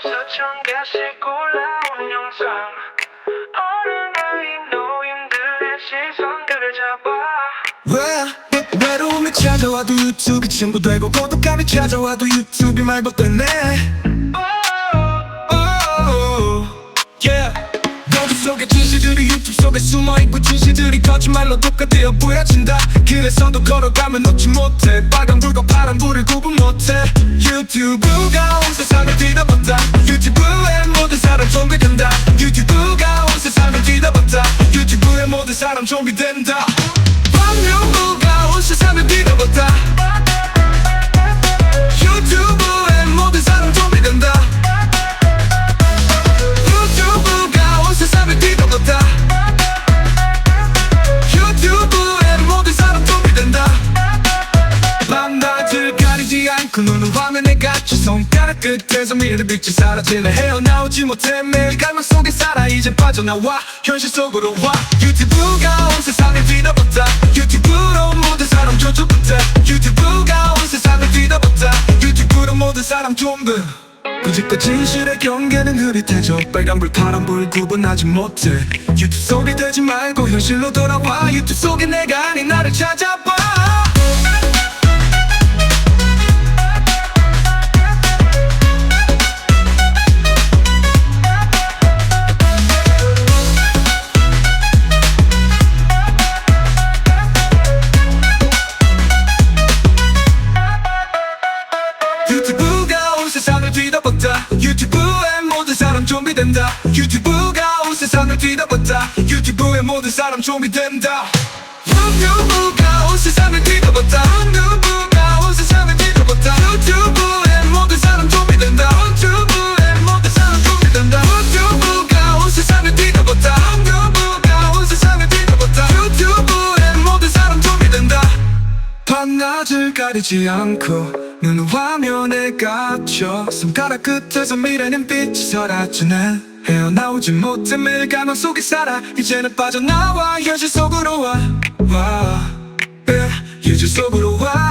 수천 개씩 올라온 영상. 어느 날이 노인들의 시선들을 잡아. 왜? 외로움이 찾아와도 유튜브 친구 되고 고독감이 찾아와도 유튜브 말고. 너도 속에 진실들이 유튜브 속에 숨어있고 진실들이 거짓말로 똑같되어 보여진다. 그래서도 걸어가면 놓지 못해. 빨간 불과 파란 불을 구분 못해 유튜브가 온 세상을 뒤덮었다. 유튜브에 모든 사람 좀비 된다. 유튜브가 온 세상을 뒤덮었다. 유튜브에 모든 사람 좀비 된다. 유튜브가 온 세상을 뒤덮었다 갇혀 손가락 끝에서 미래를 빛이 사라지네. 헤어나오지 못해 매일 갈망 속에 살아. 이제 빠져나와. 현실 속으로 와. 유튜브가 온 세상을 뒤덮었다. 유튜브로 모든 사람 조조부터. 유튜브가 온 세상을 뒤덮었다. 유튜브로 모든 사람 좀비 굳이껏 진실의 경계는 흐릿해져. 빨간불 파란불 구분하지 못해. 유튜브 속이 되지 말고 현실로 돌아와. 유튜브 속에 내가 아닌 나를 찾아봐 유튜브가 온 세상을 뒤덮었다. 유튜브에 모든 사람 좀비 된다. 유튜브가 온 세상을 뒤덮었다. 유튜브에 모든 사람 좀비 된다. 유튜브가 온 세상을 뒤덮었다. 유튜브가 온 세상을 뒤덮었다. 유튜브에 모든 사람 좀비 된다. 유튜브에 모든 사람 좀비 된다. 유튜브가 온 세상을 뒤덮었다. 유튜브가 온 세상을 뒤덮었다. 유튜브에 모든 사람 좀비 된다. 밤낮을 가리지 않고 눈은 화면에 갇혀 손가락 끝에서 미래는 빛이 사라지네. 헤어나오지 매일 가망 속에 살아. 이제는 빠져나와 현실 속으로 와, 와. yeah, 현실 속으로 와